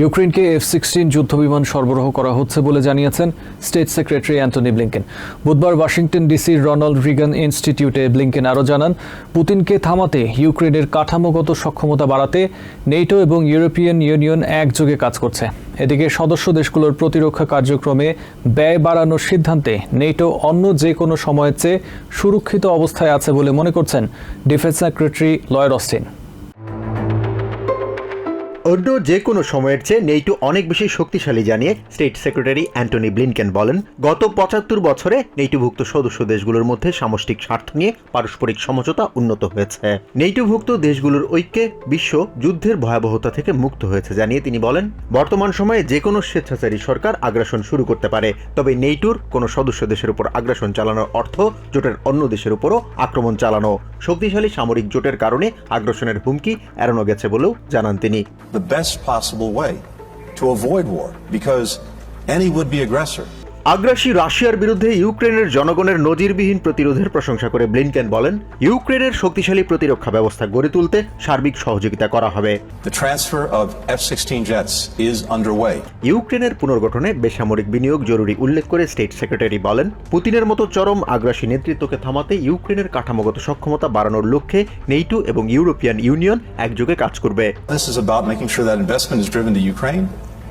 ইউক্রেনকে F sixteen যুদ্ধবিমান সরবরাহ করা হচ্ছে বলে জানিয়েছেন স্টেট সেক্রেটারি অ্যান্টনি ব্লিংকেন। বুধবার ওয়াশিংটন ডিসির রনাল্ড রিগান ইনস্টিটিউটে ব্লিংকেন আরও জানান, পুতিনকে থামাতে ইউক্রেনের কাঠামোগত সক্ষমতা বাড়াতে নেটো এবং ইউরোপিয়ান ইউনিয়ন একযোগে কাজ করছে। এদিকে সদস্য দেশগুলোর প্রতিরক্ষা কার্যক্রমে ব্যয় বাড়ানোর সিদ্ধান্তে নেটো অন্য যে কোনো সময়ের চেয়ে সুরক্ষিত অবস্থায় আছে বলে মনে করছেন ডিফেন্স সেক্রেটারি লয়েড অস্টিন। অন্য যে কোনো সময়ের চেয়ে নেইটো অনেক বেশি শক্তিশালী জানিয়ে স্টেট সেক্রেটারি অ্যান্টনি ব্লিনকেন বলেন, গত পঁচাত্তর বছরে নেইটোভুক্ত সদস্য দেশগুলোর মধ্যে সামষ্টিক স্বার্থ নিয়ে পারস্পরিক সমঝোতা উন্নত হয়েছে। নেইটোভুক্ত দেশগুলোর ঐক্যে বিশ্ব যুদ্ধের ভয়াবহতা থেকে মুক্ত হয়েছে জানিয়ে তিনি বলেন, বর্তমান সময়ে যে কোনো স্বেচ্ছাচারী সরকার আগ্রাসন শুরু করতে পারে, তবে নেইটোর কোনো সদস্য দেশের উপর আগ্রাসন চালানোর অর্থ জোটের অন্য দেশের উপরও আক্রমণ চালানো। শক্তিশালী সামরিক জোটের কারণে আগ্রাসনের হুমকি এড়ানো গেছে বলেও জানান তিনি। The best possible way to avoid war because any would be aggressor আগ্রাসী রাশিয়ার বিরুদ্ধে ইউক্রেনের জনগণের নজিরবিহীন প্রতিরোধের প্রশংসা করে ব্লিনকেন বলেন ইউক্রেনের শক্তিশালী প্রতিরক্ষা ব্যবস্থা গড়ে তুলতে সার্বিক সহযোগিতা করা হবে The transfer of F 16 jets is underway. ইউক্রেনের পুনর্গঠনে বেসামরিক বিনিয়োগ জরুরি উল্লেখ করে স্টেট সেক্রেটারি বলেন পুতিনের মতো চরম আগ্রাসী নেতৃত্বকে থামাতে ইউক্রেনের কাঠামোগত সক্ষমতা বাড়ানোর লক্ষ্যে নেইটো এবং ইউরোপিয়ান ইউনিয়ন একযোগে কাজ করবে.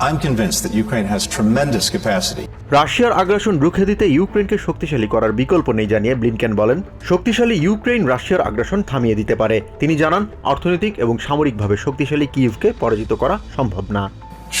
I'm convinced that Ukraine has tremendous capacity. রাশিয়ার আগ্রাসন রুখে দিতে ইউক্রেনকে শক্তিশালী করার বিকল্প নেই জানিয়ে ব্লিনকেন বলেন। শক্তিশালী ইউক্রেন রাশিয়ার আগ্রাসন থামিয়ে দিতে পারে। তিনি জানান অর্থনৈতিক এবং সামরিকভাবে শক্তিশালী কিভকে পরাজিত করা সম্ভব না।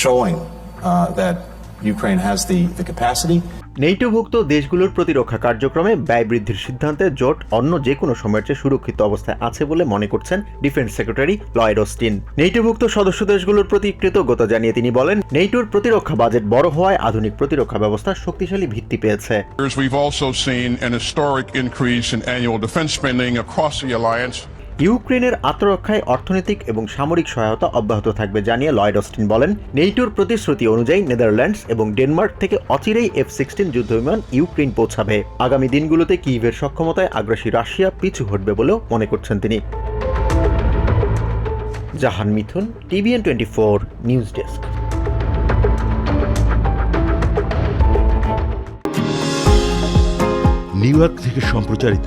Showing uh, that Ukraine has the, the capacity নেইটোভুক্ত দেশগুলোর প্রতিরক্ষা কার্যক্রমে ব্যয় বৃদ্ধির সিদ্ধান্তে জোট অন্য যে কোনো সময়ের চেয়ে সুরক্ষিত অবস্থায় আছে বলে মনে করছেন ডিফেন্স সেক্রেটারি লয়েড অস্টিন নেইটোভুক্ত সদস্য দেশগুলোর প্রতি কৃতজ্ঞতা জানিয়ে তিনি বলেন নেইটোর প্রতিরক্ষা বাজেট বড় হওয়ায় আধুনিক প্রতিরক্ষা ব্যবস্থা শক্তিশালী ভিত্তি পেয়েছে we've also seen an historic increase in annual defense spending across the alliance. ইউক্রেনের আত্মরক্ষায় অর্থনৈতিক এবং সামরিক সহায়তা অব্যাহত থাকবে জানিয়ে লয়েড অস্টিন বলেন। নেইটোর প্রতিশ্রুতি অনুযায়ী নেদারল্যান্ডস এবং ডেনমার্ক থেকে অচিরেই এফ সিক্সটিন যুদ্ধবিমান ইউক্রেন পৌঁছাবে। আগামী দিনগুলোতে কিইভের সক্ষমতায় আগ্রাসী রাশিয়া পিছু হটবে বলেও মনে করছেন তিনি। Jahan Mithun, TVN twenty four news desk. New York থেকে সম্প্রচারিত